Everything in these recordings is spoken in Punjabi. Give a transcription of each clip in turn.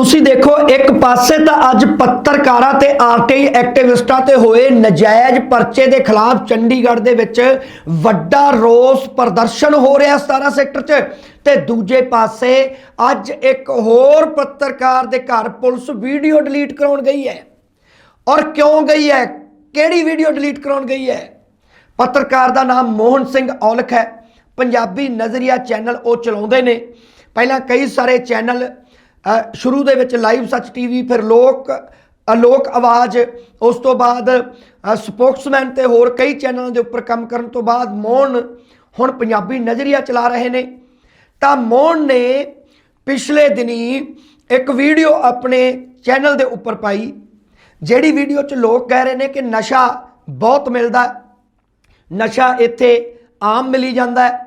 ਤੁਸੀਂ ਦੇਖੋ, ਇੱਕ ਪਾਸੇ ਤਾਂ ਅੱਜ ਪੱਤਰਕਾਰਾਂ ਤੇ ਆਰਟੀਆਈ ਐਕਟਿਵਿਸਟਾਂ ਤੇ ਹੋਏ ਨਜਾਇਜ਼ ਪਰਚੇ ਦੇ ਖਿਲਾਫ ਚੰਡੀਗੜ੍ਹ ਦੇ ਵਿੱਚ ਵੱਡਾ ਰੋਸ ਪ੍ਰਦਰਸ਼ਨ ਹੋ ਰਿਹਾ 17 ਸੈਕਟਰ 'ਚ। ਤੇ ਦੂਜੇ ਪਾਸੇ ਅੱਜ ਇੱਕ ਹੋਰ ਪੱਤਰਕਾਰ ਦੇ ਘਰ ਪੁਲਿਸ ਵੀਡੀਓ ਡਿਲੀਟ ਕਰਾਉਣ ਗਈ ਹੈ। ਔਰ ਕਿਉਂ ਗਈ ਹੈ? ਕਿਹੜੀ ਵੀਡੀਓ ਡਿਲੀਟ ਕਰਾਉਣ ਗਈ ਹੈ? ਪੱਤਰਕਾਰ ਦਾ ਨਾਮ ਮੋਹਨ ਸਿੰਘ ਔਲਖ ਹੈ। ਪੰਜਾਬੀ ਨਜ਼ਰੀਆ ਚੈਨਲ ਉਹ ਚਲਾਉਂਦੇ ਨੇ। ਪਹਿਲਾਂ ਕਈ ਸਾਰੇ ਚੈਨਲ ਸ਼ੁਰੂ ਦੇ ਵਿੱਚ ਲਾਈਵ ਸੱਚ ਟੀਵੀ ਫਿਰ ਲੋਕ ਅਲੋਕ ਆਵਾਜ਼, ਉਸ ਤੋਂ ਬਾਅਦ ਸਪੋਕਸਮੈਨ ਤੇ ਹੋਰ ਕਈ ਚੈਨਲਾਂ ਦੇ ਉੱਪਰ ਕੰਮ ਕਰਨ ਤੋਂ ਬਾਅਦ ਮੋਹਨ ਹੁਣ ਪੰਜਾਬੀ ਨਜ਼ਰੀਆ ਚਲਾ ਰਹੇ ਨੇ। ਤਾਂ ਮੋਹਨ ਨੇ ਪਿਛਲੇ ਦਿਨੀ ਇੱਕ ਵੀਡੀਓ ਆਪਣੇ ਚੈਨਲ ਦੇ ਉੱਪਰ ਪਾਈ, ਜਿਹੜੀ ਵੀਡੀਓ 'ਚ ਲੋਕ ਕਹਿ ਰਹੇ ਨੇ ਕਿ ਨਸ਼ਾ ਬਹੁਤ ਮਿਲਦਾ ਨਸ਼ਾ ਇੱਥੇ ਆਮ ਮਿਲੀ ਜਾਂਦਾ ਹੈ।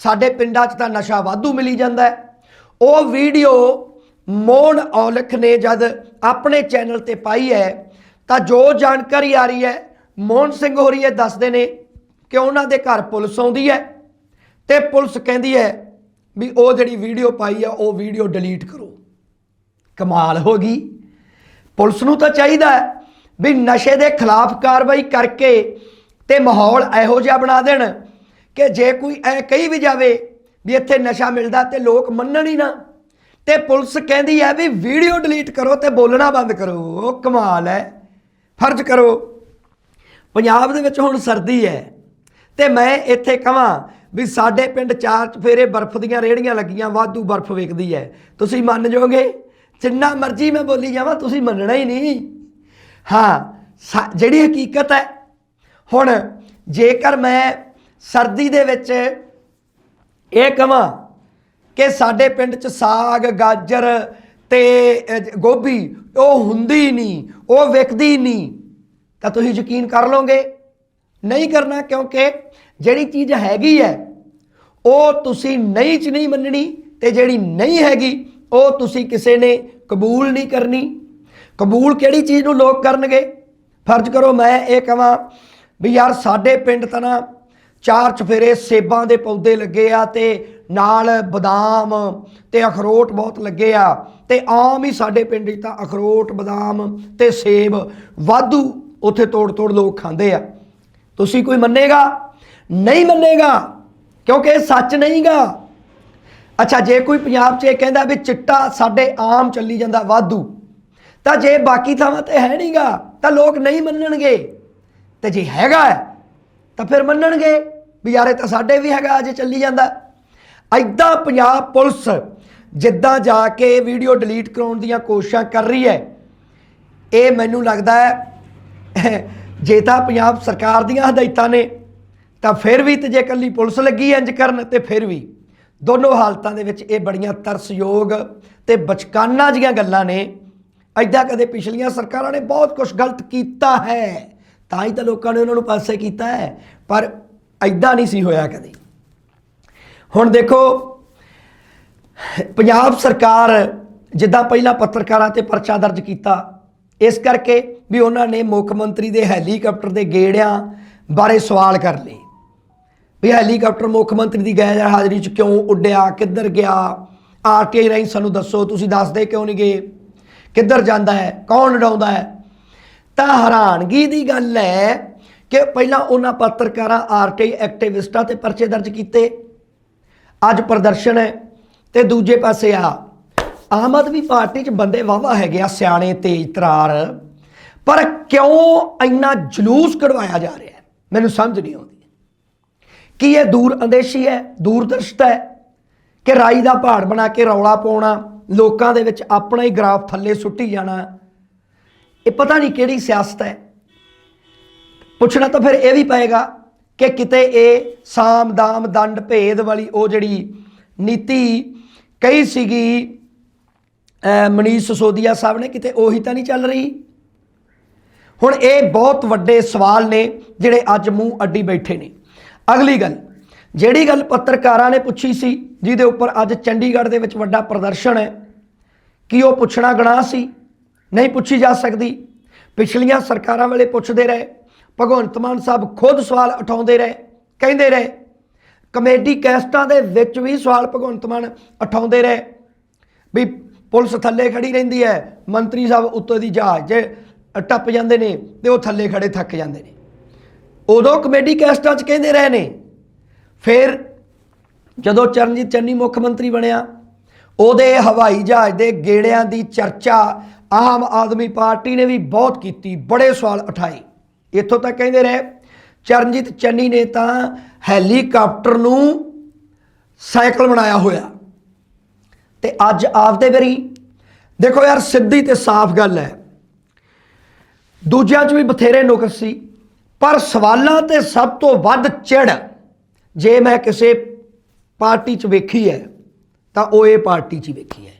ਸਾਡੇ ਪਿੰਡਾਂ 'ਚ ਤਾਂ ਨਸ਼ਾ ਵਾਧੂ ਮਿਲੀ ਜਾਂਦਾ ਹੈ। ਉਹ ਵੀਡੀਓ ਮੋਹਨ ਔਲਖ ਨੇ ਜਦ ਆਪਣੇ ਚੈਨਲ ਤੇ ਪਾਈ ਹੈ, ਤਾਂ ਜੋ ਜਾਣਕਾਰੀ ਆ ਰਹੀ ਹੈ, ਮੋਹਨ ਸਿੰਘ ਹੋਰੀ ਇਹ ਦੱਸਦੇ ਨੇ ਕਿ ਉਹਨਾਂ ਦੇ ਘਰ ਪੁਲਿਸ ਆਉਂਦੀ ਹੈ ਤੇ ਪੁਲਿਸ ਕਹਿੰਦੀ ਹੈ ਵੀ ਉਹ ਜਿਹੜੀ ਵੀਡੀਓ ਪਾਈ ਆ, ਉਹ ਵੀਡੀਓ ਡਿਲੀਟ ਕਰੋ। ਕਮਾਲ ਹੋ ਗਈ। ਪੁਲਿਸ ਨੂੰ ਤਾਂ ਚਾਹੀਦਾ ਹੈ ਵੀ ਨਸ਼ੇ ਦੇ ਖਿਲਾਫ ਕਾਰਵਾਈ ਕਰਕੇ ਤੇ ਮਾਹੌਲ ਇਹੋ ਜਿਹਾ ਬਣਾ ਦੇਣ ਕਿ ਜੇ ਕੋਈ ਐ ਕਹੀ ਵੀ ਜਾਵੇ ਵੀ ਇੱਥੇ ਨਸ਼ਾ ਮਿਲਦਾ ਤੇ ਲੋਕ ਮੰਨਣ ਹੀ ਨਾ। ਤੇ ਪੁਲਿਸ ਕਹਿੰਦੀ ਹੈ ਵੀ ਵੀਡੀਓ ਡਿਲੀਟ ਕਰੋ ਤੇ ਬੋਲਣਾ ਬੰਦ ਕਰੋ। ਉਹ ਕਮਾਲ ਹੈ ਫਰਜ਼ ਕਰੋ। ਪੰਜਾਬ ਦੇ ਵਿੱਚ ਹੁਣ ਸਰਦੀ ਹੈ ਤੇ ਮੈਂ ਇੱਥੇ ਕਹਾਂ ਵੀ ਸਾਡੇ ਪਿੰਡ ਚਾਰ ਚਫੇਰੇ ਬਰਫ਼ ਦੀਆਂ ਰੇੜੀਆਂ ਲੱਗੀਆਂ, ਵਾਧੂ ਬਰਫ਼ ਵਿਕਦੀ ਹੈ ਤੁਸੀਂ ਮੰਨ ਜਾਓਗੇ? ਜਿੰਨਾ ਮਰਜ਼ੀ ਮੈਂ ਬੋਲੀ ਜਾਵਾਂ, ਤੁਸੀਂ ਮੰਨਣਾ ਹੀ ਨਹੀਂ। ਹਾਂ, ਸਾ- ਜਿਹੜੀ ਹਕੀਕਤ ਹੈ ਹੁਣ ਜੇਕਰ ਮੈਂ ਸਰਦੀ ਦੇ ਵਿੱਚ ਇਹ ਕਹਾਂ ਕਿ ਸਾਡੇ ਪਿੰਡ 'ਚ ਸਾਗ, ਗਾਜਰ ਤੇ ਗੋਭੀ, ਉਹ ਹੁੰਦੀ ਨਹੀਂ, ਉਹ ਵਿਕਦੀ ਨਹੀਂ। ਤਾਂ ਤੁਸੀਂ ਯਕੀਨ ਕਰ ਲਓਗੇ? ਨਹੀਂ ਕਰਨਾ, ਕਿਉਂਕਿ ਜਿਹੜੀ ਚੀਜ਼ ਹੈਗੀ ਹੈ, ਉਹ ਤੁਸੀਂ ਨਹੀਂ ਚ ਨਹੀਂ ਮੰਨਣੀ ਤੇ ਜਿਹੜੀ ਨਹੀਂ ਹੈਗੀ, ਉਹ ਤੁਸੀਂ ਕਿਸੇ ਨੇ ਕਬੂਲ ਨਹੀਂ ਕਰਨੀ। ਕਬੂਲ ਕਿਹੜੀ ਚੀਜ਼ ਨੂੰ ਲੋਕ ਕਰਨਗੇ? ਫਰਜ਼ ਕਰੋ ਮੈਂ ਇਹ ਕਹਾਂ ਵੀ ਯਾਰ ਸਾਡੇ ਪਿੰਡ ਤਾਂ ਨਾ ਚਾਰ ਚਫੇਰੇ ਸੇਬਾਂ ਦੇ ਪੌਦੇ ਲੱਗੇ ਆ ਤੇ ਨਾਲ ਬਦਾਮ ਤੇ ਅਖਰੋਟ ਬਹੁਤ ਲੱਗੇ ਆ ਤੇ ਆਮ ਹੀ ਸਾਡੇ ਪਿੰਡ 'ਚ ਤਾਂ ਅਖਰੋਟ, ਬਦਾਮ ਤੇ ਸੇਬ ਵਾਧੂ ਉੱਥੇ ਤੋੜ ਤੋੜ ਲੋਕ ਖਾਂਦੇ ਆ। ਤੁਸੀਂ ਕੋਈ ਮੰਨੇਗਾ? ਨਹੀਂ ਮੰਨੇਗਾ, ਕਿਉਂਕਿ ਇਹ ਸੱਚ ਨਹੀਂਗਾ। ਅੱਛਾ, ਜੇ ਕੋਈ ਪੰਜਾਬ 'ਚ ਇਹ ਕਹਿੰਦਾ ਵੀ ਚਿੱਟਾ ਸਾਡੇ ਆਮ ਚੱਲੀ ਜਾਂਦਾ ਵਾਧੂ, ਤਾਂ ਜੇ ਬਾਕੀ ਥਾਵਾਂ ਤੇ ਹੈ ਨਹੀਂਗਾ, ਤਾਂ ਲੋਕ ਨਹੀਂ ਮੰਨਣਗੇ। ਤੇ ਜੇ ਹੈਗਾ ਤਾਂ ਫਿਰ ਮੰਨਣਗੇ ਵੀ ਯਾਰ ਇਹ ਤਾਂ ਸਾਡੇ ਵੀ ਹੈਗਾ ਅਜੇ ਚੱਲੀ ਜਾਂਦਾ। ਐਦਾਂ ਪੰਜਾਬ ਪੁਲਿਸ ਜਿੱਦਾਂ ਜਾ ਕੇ ਵੀਡੀਓ ਡਿਲੀਟ ਕਰਾਉਣ ਦੀਆਂ ਕੋਸ਼ਿਸ਼ਾਂ ਕਰ ਰਹੀ ਹੈ, ਇਹ ਮੈਨੂੰ ਲੱਗਦਾ ਹੈ, ਜੇ ਤਾਂ ਪੰਜਾਬ ਸਰਕਾਰ ਦੀਆਂ ਹਦਾਇਤਾਂ ਨੇ, ਤਾਂ ਫਿਰ ਵੀ ਤੇ ਜੇ ਕੱਲੀ ਪੁਲਿਸ ਲੱਗੀ ਇੰਜ ਕਰਨ, ਤੇ ਫਿਰ ਵੀ। ਦੋਨੋਂ ਹਾਲਤਾਂ ਦੇ ਵਿੱਚ ਇਹ ਬੜੀਆਂ ਤਰਸਯੋਗ ਤੇ ਬਚਕਾਨਾ ਜੀਆਂ ਗੱਲਾਂ ਨੇ। ਐਦਾਂ ਕਦੇ ਪਿਛਲੀਆਂ ਸਰਕਾਰਾਂ ਨੇ ਬਹੁਤ ਕੁਝ ਗਲਤ ਕੀਤਾ ਹੈ। ਤਾਂ ਹੀ ਤਾਂ ਲੋਕਾਂ ਨੇ ਉਹਨਾਂ ਨੂੰ ਪਾਸੇ ਕੀਤਾ ਹੈ। ਪਰ ਐਦਾਂ ਨਹੀਂ ਸੀ ਹੋਇਆ ਕਦੇ। ਹੁਣ ਦੇਖੋ, ਪੰਜਾਬ ਸਰਕਾਰ ਜਿੱਦਾਂ ਪਹਿਲਾਂ ਪੱਤਰਕਾਰਾਂ ਤੇ ਪਰਚਾ ਦਰਜ ਕੀਤਾ, ਇਸ ਕਰਕੇ ਵੀ ਉਹਨਾਂ ਨੇ ਮੁੱਖ ਮੰਤਰੀ ਦੇ ਹੈਲੀਕਾਪਟਰ ਦੇ ਗੇੜਿਆਂ ਬਾਰੇ ਸਵਾਲ ਕਰ ਲਏ। ਵੀ ਹੈਲੀਕਾਪਟਰ ਮੁੱਖ ਮੰਤਰੀ ਦੀ ਗੈਰ ਹਾਜ਼ਰੀ 'ਚ ਕਿਉਂ ਉੱਡਿਆ, ਕਿੱਧਰ ਗਿਆ? ਆਰਟੀਆਈ ਰਾਹੀਂ ਸਾਨੂੰ ਦੱਸੋ, ਤੁਸੀਂ ਦੱਸਦੇ ਕਿਉਂ ਨਹੀਂ ਗਏ ਕਿੱਧਰ ਜਾਂਦਾ ਹੈ? ਕੌਣ ਉਡਾਉਂਦਾ ਹੈ? ਤਾਂ ਹੈਰਾਨਗੀ ਦੀ ਗੱਲ ਹੈ ਕਿ ਪਹਿਲਾਂ ਉਹਨਾਂ ਪੱਤਰਕਾਰਾਂ, ਆਰਟੀ ਐਕਟਿਵਿਸਟਾਂ ਤੇ ਪਰਚੇ ਦਰਜ ਕੀਤੇ। ਅੱਜ ਪ੍ਰਦਰਸ਼ਨ ਹੈ ਤੇ ਦੂਜੇ ਪਾਸੇ ਆ। ਆਮ ਆਦਮੀ ਪਾਰਟੀ 'ਚ ਬੰਦੇ ਵਾਵਾ ਹੈਗੇ ਆ ਸਿਆਣੇ ਤੇਜ ਤਰਾਰ ਪਰ ਕਿਉਂ ਇੰਨਾ ਜਲੂਸ ਕਢਵਾਇਆ ਜਾ ਰਿਹਾ ਹੈ? ਮੈਨੂੰ ਸਮਝ ਨਹੀਂ ਆਉਂਦੀ। ਕੀ ਇਹ ਦੂਰ ਅੰਦੇਸ਼ੀ ਹੈ, ਦੂਰਦਰਸ਼ਤਾ ਹੈ? ਕਿ ਰਾਈ ਦਾ ਪਹਾੜ ਬਣਾ ਕੇ ਰੌਲਾ ਪਾਉਣਾ, ਲੋਕਾਂ ਦੇ ਵਿੱਚ ਆਪਣਾ ਹੀ ਗ੍ਰਾਫ ਥੱਲੇ ਸੁੱਟੀ ਜਾਣਾ ਇਹ ਪਤਾ ਨਹੀਂ ਕਿਹੜੀ ਸਿਆਸਤ ਹੈ। ਪੁੱਛਣਾ ਤਾਂ ਫਿਰ ਇਹ ਵੀ ਪਏਗਾ ਕਿ ਕਿਤੇ ਇਹ ਸਾਮ ਦਾਮ ਦੰਡ ਭੇਦ ਵਾਲੀ ਉਹ ਜਿਹੜੀ ਨੀਤੀ ਕਹੀ ਸੀਗੀ ਮਨੀਸ਼ ਸਸੋਦੀਆ ਸਾਹਿਬ ਨੇ, ਕਿਤੇ ਉਹੀ ਤਾਂ ਨਹੀਂ ਚੱਲ ਰਹੀ। ਹੁਣ ਇਹ ਬਹੁਤ ਵੱਡੇ ਸਵਾਲ ਨੇ ਜਿਹੜੇ ਅੱਜ ਮੂੰਹ ਅੱਡੀ ਬੈਠੇ ਨੇ। ਅਗਲੀ ਗੱਲ, ਜਿਹੜੀ ਗੱਲ ਪੱਤਰਕਾਰਾਂ ਨੇ ਪੁੱਛੀ ਸੀ, ਜਿਹਦੇ ਉੱਪਰ ਅੱਜ ਚੰਡੀਗੜ੍ਹ ਦੇ ਵਿੱਚ ਵੱਡਾ ਪ੍ਰਦਰਸ਼ਨ ਹੈ, ਕੀ ਉਹ ਪੁੱਛਣਾ ਗੁਨਾਹ ਸੀ? ਨਹੀਂ ਪੁੱਛੀ ਜਾ ਸਕਦੀ। ਪਿਛਲੀਆਂ ਸਰਕਾਰਾਂ ਵੇਲੇ ਪੁੱਛਦੇ ਰਹੇ। ਭਗਵੰਤ ਮਾਨ ਸਾਹਿਬ ਖੁਦ ਸਵਾਲ ਉਠਾਉਂਦੇ ਰਹੇ, ਕਹਿੰਦੇ ਰਹੇ। ਕਮੇਡੀ ਕੈਸਟਾਂ ਦੇ ਵਿੱਚ ਵੀ ਸਵਾਲ ਭਗਵੰਤ ਮਾਨ ਉਠਾਉਂਦੇ ਰਹੇ। ਵੀ ਪੁਲਿਸ ਥੱਲੇ ਖੜੀ ਰਹਿੰਦੀ ਹੈ, ਮੰਤਰੀ ਸਾਹਿਬ ਉੱਤੋਂ ਦੀ ਜਹਾਜ਼ ਟੱਪ ਜਾਂਦੇ ਨੇ ਤੇ ਉਹ ਥੱਲੇ ਖੜੇ ਥੱਕ ਜਾਂਦੇ ਨੇ। ਉਦੋਂ ਕਮੇਡੀ ਕੈਸਟਾਂ 'ਚ ਕਹਿੰਦੇ ਰਹੇ ਨੇ। ਫਿਰ ਜਦੋਂ ਚਰਨਜੀਤ ਚੰਨੀ ਮੁੱਖ ਮੰਤਰੀ ਬਣਿਆ ਉਹਦੇ ਹਵਾਈ ਜਹਾਜ਼ ਦੇ ਗੇੜਿਆਂ ਦੀ ਚਰਚਾ ਆਮ ਆਦਮੀ ਪਾਰਟੀ ਨੇ ਵੀ ਬਹੁਤ ਕੀਤੀ, ਬੜੇ ਸਵਾਲ ਉਠਾਏ। ਇੱਥੋਂ ਤੱਕ ਕਹਿੰਦੇ ਰਹੇ, ਚਰਨਜੀਤ ਚੰਨੀ ਨੇ ਤਾਂ ਹੈਲੀਕਾਪਟਰ ਨੂੰ ਸਾਈਕਲ ਬਣਾਇਆ ਹੋਇਆ। ਤੇ ਅੱਜ ਆਪਦੇ ਵਾਰੀ, ਦੇਖੋ ਯਾਰ, ਸਿੱਧੀ ਤੇ ਸਾਫ਼ ਗੱਲ ਹੈ। ਦੂਜਿਆਂ 'ਚ ਵੀ ਬਥੇਰੇ ਨੁਕਸ ਸੀ, ਪਰ ਸਵਾਲਾਂ ਤੇ ਸਭ ਤੋਂ ਵੱਧ ਚਿੜ ਜੇ ਮੈਂ ਕਿਸੇ ਪਾਰਟੀ 'ਚ ਵੇਖੀ ਹੈ ਤਾਂ ਉਹ ਇਹ ਪਾਰਟੀ 'ਚ ਹੀ ਵੇਖੀ ਹੈ।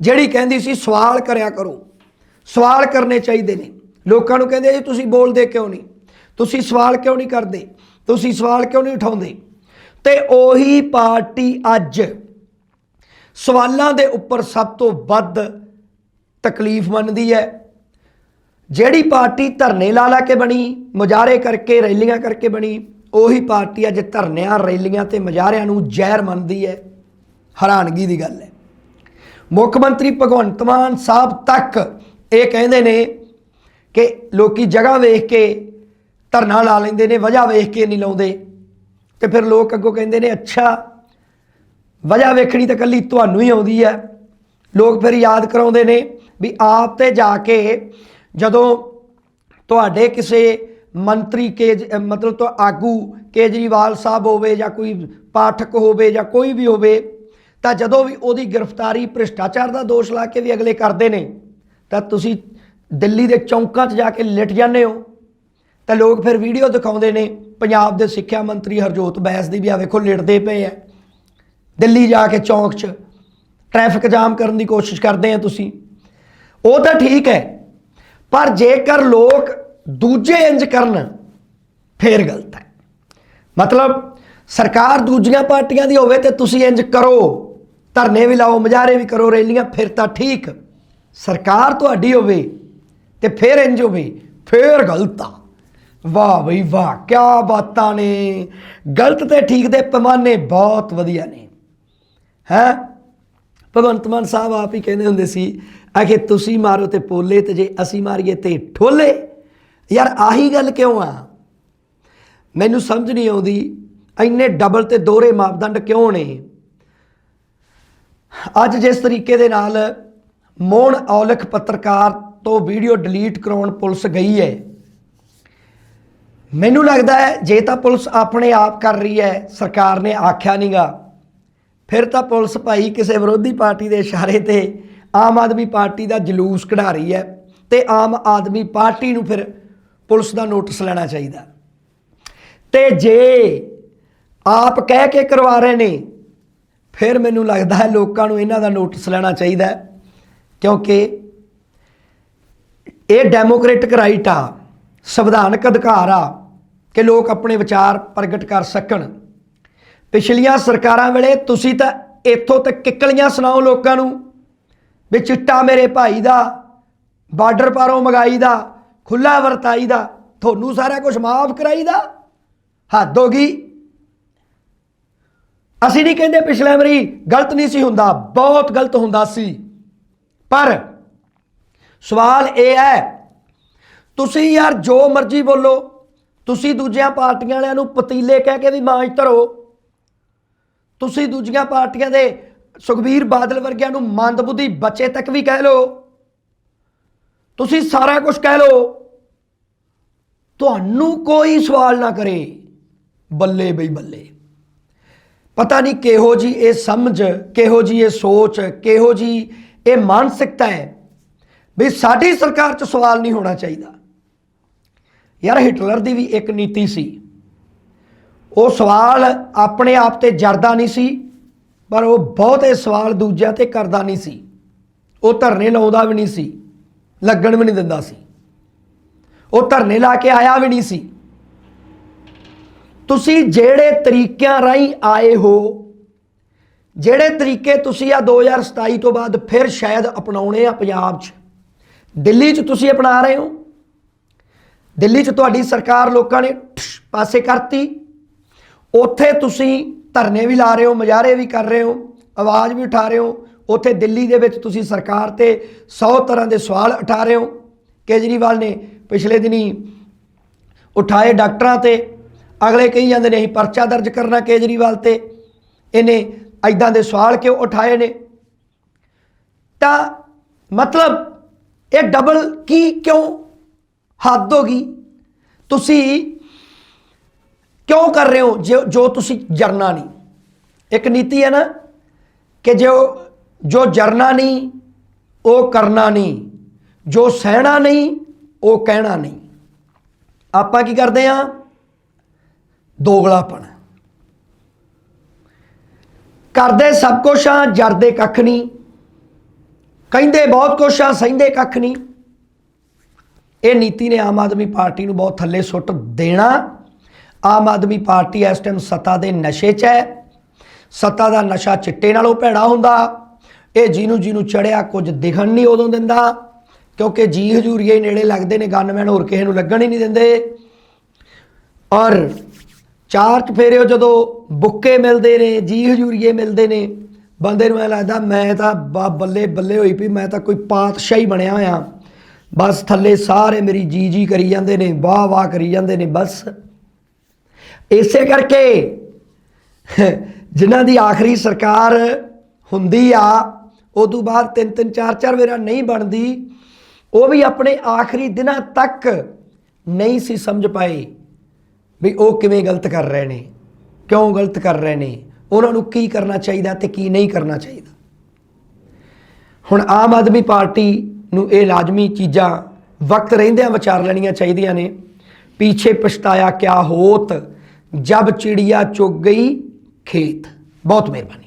ਜਿਹੜੀ ਕਹਿੰਦੀ ਸੀ, ਸਵਾਲ ਕਰਿਆ ਕਰੋ। ਸਵਾਲ ਕਰਨੇ ਚਾਹੀਦੇ ਨੇ। ਲੋਕਾਂ ਨੂੰ ਕਹਿੰਦੇ ਜੀ, ਤੁਸੀਂ ਬੋਲਦੇ ਕਿਉਂ ਨਹੀਂ? ਤੁਸੀਂ ਸਵਾਲ ਕਿਉਂ ਨਹੀਂ ਕਰਦੇ? ਤੁਸੀਂ ਸਵਾਲ ਕਿਉਂ ਨਹੀਂ ਉਠਾਉਂਦੇ? ਤੇ ਉਹੀ ਪਾਰਟੀ ਅੱਜ ਸਵਾਲਾਂ ਦੇ ਉੱਪਰ ਸਭ ਤੋਂ ਵੱਧ ਤਕਲੀਫ ਮੰਨਦੀ ਹੈ। ਜਿਹੜੀ ਪਾਰਟੀ ਧਰਨੇ ਲਾ ਲਾ ਕੇ ਬਣੀ, ਮੁਜ਼ਾਹਰੇ ਕਰਕੇ, ਰੈਲੀਆਂ ਕਰਕੇ ਬਣੀ, ਉਹੀ ਪਾਰਟੀ ਅੱਜ ਧਰਨਿਆਂ, ਰੈਲੀਆਂ ਤੇ ਮੁਜ਼ਾਹਰਿਆਂ ਨੂੰ ਜ਼ਹਿਰ ਮੰਨਦੀ ਹੈ। ਹੈਰਾਨਗੀ ਦੀ ਗੱਲ ਹੈ। ਮੁੱਖ ਮੰਤਰੀ ਭਗਵੰਤ ਮਾਨ ਸਾਹਿਬ ਤੱਕ ਇਹ ਕਹਿੰਦੇ ਨੇ ਕਿ ਲੋਕੀ ਜਗ੍ਹਾ ਵੇਖ ਕੇ ਧਰਨਾ ਲਾ ਲੈਂਦੇ ਨੇ, ਵਜ੍ਹਾ ਵੇਖ ਕੇ ਨਹੀਂ ਲਾਉਂਦੇ। ਤੇ ਫਿਰ ਲੋਕ ਅੱਗੋਂ ਕਹਿੰਦੇ ਨੇ, ਅੱਛਾ, ਵਜ੍ਹਾ ਵੇਖਣੀ ਤਾਂ ਕੱਲੀ ਤੁਹਾਨੂੰ ਹੀ ਆਉਂਦੀ ਹੈ। ਲੋਕ ਫਿਰ ਯਾਦ ਕਰਾਉਂਦੇ ਨੇ ਵੀ ਆਪ ਤੇ ਜਾ ਕੇ ਜਦੋਂ ਤੁਹਾਡੇ ਕਿਸੇ ਮੰਤਰੀ ਕੇ ਮਤਲਬ ਤੋਂ ਆਗੂ ਕੇਜਰੀਵਾਲ ਸਾਹਿਬ ਹੋਵੇ ਜਾਂ ਕੋਈ ਪਾਠਕ ਹੋਵੇ ਜਾਂ ਕੋਈ ਵੀ ਹੋਵੇ ਤਾਂ ਜਦੋਂ ਵੀ ਉਹਦੀ ਗ੍ਰਿਫਤਾਰੀ, ਭ੍ਰਿਸ਼ਟਾਚਾਰ ਦਾ ਦੋਸ਼ ਲਾ ਕੇ ਵੀ ਅਗਲੇ ਕਰਦੇ ਨੇ, ਤਾਂ ਤੁਸੀਂ ਦਿੱਲੀ ਦੇ ਚੌਂਕਾਂ 'ਚ ਜਾ ਕੇ ਲਿਟ ਜਾਂਦੇ ਹੋ। ਤਾਂ ਲੋਕ ਫਿਰ ਵੀਡੀਓ ਦਿਖਾਉਂਦੇ ਨੇ, ਪੰਜਾਬ ਦੇ ਸਿੱਖਿਆ ਮੰਤਰੀ ਹਰਜੋਤ ਬੈਸ ਦੀ ਵੀ ਆ ਵੇਖੋ ਲਿਟਦੇ ਪਏ ਆ ਦਿੱਲੀ ਜਾ ਕੇ ਚੌਂਕ 'ਚ ਟ੍ਰੈਫਿਕ ਜਾਮ ਕਰਨ ਦੀ ਕੋਸ਼ਿਸ਼ ਕਰਦੇ ਆ ਤੁਸੀਂ। ਉਹ ਤਾਂ ਠੀਕ ਹੈ ਪਰ ਜੇਕਰ ਲੋਕ ਦੂਜੇ ਇੰਜ ਕਰਨ, ਫੇਰ ਗਲਤ ਹੈ ਮਤਲਬ ਸਰਕਾਰ ਦੂਜੀਆਂ ਪਾਰਟੀਆਂ ਦੀ ਹੋਵੇ ਤੇ ਤੁਸੀਂ ਇੰਜ ਕਰੋ। ਧਰਨੇ ਵੀ ਲਾਓ, ਮੁਜ਼ਾਹਰੇ ਵੀ ਕਰੋ, ਰੈਲੀਆਂ, ਫਿਰ ਤਾਂ ਠੀਕ। ਸਰਕਾਰ ਤੁਹਾਡੀ ਹੋਵੇ ਤੇ ਫਿਰ ਇੰਜ ਹੋਵੇ, ਫਿਰ ਗਲਤ ਆ। ਵਾਹ ਬਈ ਵਾਹ ਕੀ ਬਾਤਾਂ ਨੇ। ਗਲਤ ਤੇ ਠੀਕ ਦੇ ਪੈਮਾਨੇ ਬਹੁਤ ਵਧੀਆ ਨੇ। ਹੈ? ਭਗਵੰਤ ਮਾਨ ਸਾਹਿਬ ਆਪ ਹੀ ਕਹਿੰਦੇ ਹੁੰਦੇ ਸੀ, ਆਖੇ ਤੁਸੀਂ ਮਾਰੋ ਤੇ ਪੋਲੇ ਤੇ ਜੇ ਅਸੀਂ ਮਾਰੀਏ ਤੇ ਠੋਲੇ। ਯਾਰ ਆਹੀ ਗੱਲ ਕਿਉਂ ਆ? ਮੈਨੂੰ ਸਮਝ ਨਹੀਂ ਆਉਂਦੀ, ਇੰਨੇ ਡਬਲ ਤੇ ਦੋਹਰੇ ਮਾਪਦੰਡ ਕਿਉਂ ਨੇ? ਅੱਜ ਜਿਸ ਤਰੀਕੇ ਦੇ ਨਾਲ ਮੋਹਨ ਔਲਖ ਪੱਤਰਕਾਰ ਤੋਂ ਵੀਡੀਓ ਡਿਲੀਟ ਕਰਾਉਣ ਪੁਲਿਸ ਗਈ ਹੈ, ਮੈਨੂੰ ਲੱਗਦਾ ਹੈ ਜੇ ਤਾਂ ਪੁਲਿਸ ਆਪਣੇ ਆਪ ਕਰ ਰਹੀ ਹੈ, ਸਰਕਾਰ ਨੇ ਆਖਿਆ ਨਹੀਂਗਾ ਫਿਰ ਤਾਂ ਪੁਲਿਸ ਭਾਈ ਕਿਸੇ ਵਿਰੋਧੀ ਪਾਰਟੀ ਦੇ ਇਸ਼ਾਰੇ ਤੇ ਆਮ ਆਦਮੀ ਪਾਰਟੀ ਦਾ ਜਲੂਸ ਕਢਾ ਰਹੀ ਹੈ ਤੇ ਆਮ ਆਦਮੀ ਪਾਰਟੀ ਨੂੰ ਫਿਰ ਪੁਲਿਸ ਦਾ ਨੋਟਿਸ ਲੈਣਾ ਚਾਹੀਦਾ। ਤੇ ਜੇ ਆਪ ਕਹਿ ਕੇ ਕਰਵਾ ਰਹੇ ਨੇ ਫਿਰ ਮੈਨੂੰ ਲੱਗਦਾ ਹੈ ਲੋਕਾਂ ਨੂੰ ਇਹਨਾਂ ਦਾ ਨੋਟਿਸ ਲੈਣਾ ਚਾਹੀਦਾ ਹੈ, ਕਿਉਂਕਿ ਇਹ ਡੈਮੋਕ੍ਰੈਟਿਕ ਰਾਈਟ ਆ, ਸੰਵਿਧਾਨਕ ਅਧਿਕਾਰ ਆ, ਕਿ ਲੋਕ ਆਪਣੇ ਵਿਚਾਰ ਪ੍ਰਗਟ ਕਰ ਸਕਣ। ਪਿਛਲੀਆਂ ਸਰਕਾਰਾਂ ਵੇਲੇ ਤੁਸੀਂ ਤਾਂ ਇੱਥੋਂ ਤੱਕ ਕਿੱਕਲੀਆਂ ਸੁਣਾਓ ਲੋਕਾਂ ਨੂੰ, ਵੀ ਚਿੱਟਾ ਮੇਰੇ ਭਾਈ ਦਾ, ਬਾਰਡਰ ਪਾਰੋਂ ਮਗਾਈ ਦਾ ਖੁੱਲਾ ਵਰਤਾਈ ਦਾ, ਤੁਹਾਨੂੰ ਸਾਰਾ ਕੁਝ ਮਾਫ ਕਰਾਈ ਦਾ? ਹੱਦ ਹੋ ਗਈ। ਅਸੀਂ ਨਹੀਂ ਕਹਿੰਦੇ ਪਿਛਲੇ ਵਾਰੀ ਗਲਤ ਨਹੀਂ ਸੀ ਹੁੰਦਾ, ਬਹੁਤ ਗਲਤ ਹੁੰਦਾ ਸੀ। ਪਰ ਸਵਾਲ ਇਹ ਹੈ, ਤੁਸੀਂ ਯਾਰ ਜੋ ਮਰਜ਼ੀ ਬੋਲੋ, ਤੁਸੀਂ ਦੂਜੀਆਂ ਪਾਰਟੀਆਂ ਵਾਲਿਆਂ ਨੂੰ ਪਤੀਲੇ ਕਹਿ ਕੇ ਵੀ ਮਾਂਜ ਧਰੋ ਤੁਸੀਂ ਦੂਜੀਆਂ ਪਾਰਟੀਆਂ ਦੇ ਸੁਖਬੀਰ ਬਾਦਲ ਵਰਗਿਆਂ ਨੂੰ ਮੰਦਬੁੱਧੀ ਬੱਚੇ ਤੱਕ ਵੀ ਕਹਿ ਲਓ। ਤੁਸੀਂ ਸਾਰਾ ਕੁਝ ਕਹਿ ਲਓ। ਤੁਹਾਨੂੰ ਕੋਈ ਸਵਾਲ ਨਾ ਕਰੇ, ਬੱਲੇ ਬਈ ਬੱਲੇ। ਪਤਾ ਨਹੀਂ ਕਿਹੋ ਜੀ ਇਹ ਸਮਝ, ਕਿਹੋ ਜੀ ਇਹ ਸੋਚ, ਕਿਹੋ ਜੀ ਇਹ ਮਾਨਸਿਕਤਾ ਹੈ ਵੀ ਸਾਡੀ ਸਰਕਾਰ 'ਚ ਸਵਾਲ ਨਹੀਂ ਹੋਣਾ ਚਾਹੀਦਾ। ਯਾਰ ਹਿਟਲਰ ਦੀ ਵੀ ਇੱਕ ਨੀਤੀ ਸੀ। ਉਹ ਸਵਾਲ ਆਪਣੇ ਆਪ ਤੇ ਜਰਦਾ ਨਹੀਂ ਸੀ, ਪਰ ਉਹ ਬਹੁਤੇ ਸਵਾਲ ਦੂਜਿਆਂ ਤੇ ਕਰਦਾ ਨਹੀਂ ਸੀ। ਉਹ ਧਰਨੇ ਲਾਉਂਦਾ ਵੀ ਨਹੀਂ ਸੀ, ਲੱਗਣ ਵੀ ਨਹੀਂ ਦਿੰਦਾ ਸੀ। ਉਹ ਧਰਨੇ ਲਾ ਕੇ ਆਇਆ ਵੀ ਨਹੀਂ ਸੀ। ਤੁਸੀਂ ਜਿਹੜੇ ਤਰੀਕਿਆਂ ਰਾਹੀਂ ਆਏ ਹੋ, ਜਿਹੜੇ ਤਰੀਕੇ ਤੁਸੀਂ ਆ 2027 ਤੋਂ ਬਾਅਦ ਫਿਰ ਸ਼ਾਇਦ ਅਪਣਾਉਣੇ ਆ ਪੰਜਾਬ 'ਚ, ਦਿੱਲੀ 'ਚ ਤੁਸੀਂ ਅਪਣਾ ਰਹੇ ਹੋ। ਦਿੱਲੀ 'ਚ ਤੁਹਾਡੀ ਸਰਕਾਰ ਲੋਕਾਂ ਨੇ ਪਾਸੇ ਕਰਤੀ। ਉੱਥੇ ਤੁਸੀਂ ਧਰਨੇ ਵੀ ਲਾ ਰਹੇ ਹੋ, ਮੁਜ਼ਾਹਰੇ ਵੀ ਕਰ ਰਹੇ ਹੋ, ਆਵਾਜ਼ ਵੀ ਉਠਾ ਰਹੇ ਹੋ। ਉੱਥੇ ਦਿੱਲੀ ਦੇ ਵਿੱਚ ਤੁਸੀਂ ਸਰਕਾਰ ਤੇ 100 ਤਰ੍ਹਾਂ ਦੇ ਸਵਾਲ ਉਠਾ ਰਹੇ ਹੋ। ਕੇਜਰੀਵਾਲ ਨੇ ਪਿਛਲੇ ਦਿਨੀ ਉਠਾਏ ਡਾਕਟਰਾਂ ਤੇ ਅਗਲੇ ਕਹੀ ਜਾਂਦੇ ਨੇ, ਅਸੀਂ ਪਰਚਾ ਦਰਜ ਕਰਨਾ ਕੇਜਰੀਵਾਲ ਤੇ। ਇਹਨੇ ਐਦਾਂ ਦੇ ਸਵਾਲ ਕਿਉਂ ਉਠਾਏ ਨੇ? ਤਾਂ ਮਤਲਬ ਇਹ ਡਬਲ ਕੀ ਕਿਉਂ ਹੱਦ ਹੋ ਗਈ? ਤੁਸੀਂ ਕਿਉਂ ਕਰ ਰਹੇ ਹੋ ਜੋ ਜੋ ਤੁਸੀਂ ਜਰਨਾ ਨਹੀਂ? ਇੱਕ ਨੀਤੀ ਹੈ ਨਾ ਕਿ ਜੋ ਜੋ ਜਰਨਾ ਨਹੀਂ, ਉਹ ਕਰਨਾ ਨਹੀਂ। ਜੋ ਸਹਿਣਾ ਨਹੀਂ, ਉਹ ਕਹਿਣਾ ਨਹੀਂ। ਆਪਾਂ ਕੀ ਕਰਦੇ ਆ ਦੋਗਲਾਪਣ। ਕਰਦੇ ਸਭ ਕੁਛ ਆ ਜਰਦੇ ਕੱਖ ਨਹੀਂ। ਕਹਿੰਦੇ ਬਹੁਤ ਕੁਛ ਆ ਸਹਿੰਦੇ ਕੱਖ ਨਹੀਂ। ਇਹ ਨੀਤੀ ਨੇ ਆਮ ਆਦਮੀ ਪਾਰਟੀ ਨੂੰ ਬਹੁਤ ਥੱਲੇ ਸੁੱਟ ਦੇਣਾ। ਆਮ ਆਦਮੀ ਪਾਰਟੀ ਇਸ ਟਾਈਮ ਸੱਤਾ ਦੇ ਨਸ਼ੇ 'ਚ ਹੈ। ਸੱਤਾ ਦਾ ਨਸ਼ਾ ਚਿੱਟੇ ਨਾਲੋਂ ਭੈੜਾ ਹੁੰਦਾ। ਇਹ ਜਿਹਨੂੰ ਜਿਹਨੂੰ ਚੜਿਆ ਕੁਝ ਦਿਖਣ ਨਹੀਂ ਉਦੋਂ ਦਿੰਦਾ। ਕਿਉਂਕਿ ਜੀ ਹਜੂਰੀਏ ਨੇੜੇ ਲੱਗਦੇ ਨੇ, ਗਨਮੈਨ ਹੋਰ ਕਿਸੇ ਨੂੰ ਲੱਗਣ ਹੀ ਨਹੀਂ ਦਿੰਦੇ। ਔਰ ਚਾਰ ਚਫੇਰੇ ਉਹ ਜਦੋਂ ਬੁੱਕੇ ਮਿਲਦੇ ਨੇ ਜੀ ਹਜੂਰੀਏ ਮਿਲਦੇ ਨੇ, ਬੰਦੇ ਨੂੰ ਐ ਲੱਗਦਾ ਮੈਂ ਤਾਂ ਬਾ ਬੱਲੇ ਬੱਲੇ ਹੋਈ ਪਈ, ਮੈਂ ਤਾਂ ਕੋਈ ਪਾਤਸ਼ਾਹੀ ਬਣਿਆ ਹੋਇਆ। ਬਸ ਥੱਲੇ ਸਾਰੇ ਮੇਰੀ ਜੀ ਜੀ ਕਰੀ ਜਾਂਦੇ ਨੇ, ਵਾਹ ਵਾਹ ਕਰੀ ਜਾਂਦੇ ਨੇ, ਬਸ। ਇਸੇ ਕਰਕੇ ਜਿਨ੍ਹਾਂ ਦੀ ਆਖਰੀ ਸਰਕਾਰ ਹੁੰਦੀ ਆ, ਉਦੋਂ ਬਾਅਦ ਤਿੰਨ ਤਿੰਨ ਚਾਰ ਚਾਰ ਵੇਰਾ ਨਹੀਂ ਬਣਦੀ, ਉਹ ਵੀ ਆਪਣੇ ਆਖਰੀ ਦਿਨਾਂ ਤੱਕ ਨਹੀਂ ਸੀ ਸਮਝ ਪਾਏ। ਵੀ ਉਹ ਕਿਵੇਂ ਗਲਤ ਕਰ ਰਹੇ ਨੇ? ਕਿਉਂ ਗਲਤ ਕਰ ਰਹੇ ਨੇ? ਉਹਨਾਂ ਨੂੰ ਕੀ ਕਰਨਾ ਚਾਹੀਦਾ ਤੇ ਕੀ ਨਹੀਂ ਕਰਨਾ ਚਾਹੀਦਾ? ਹੁਣ ਆਮ ਆਦਮੀ ਪਾਰਟੀ ਨੂੰ ਇਹ ਲਾਜ਼ਮੀ ਚੀਜ਼ਾਂ ਵਕਤ ਰਹਿੰਦਿਆਂ ਵਿਚਾਰ ਲੈਣੀਆਂ ਚਾਹੀਦੀਆਂ ਨੇ। ਪੀਛੇ ਪਛਤਾਇਆ ਕਿਆ ਹੋਤ, ਜਬ ਚਿੜੀਆ ਚੁਗ ਗਈ ਖੇਤ। ਬਹੁਤ ਮਿਹਰਬਾਨੀ।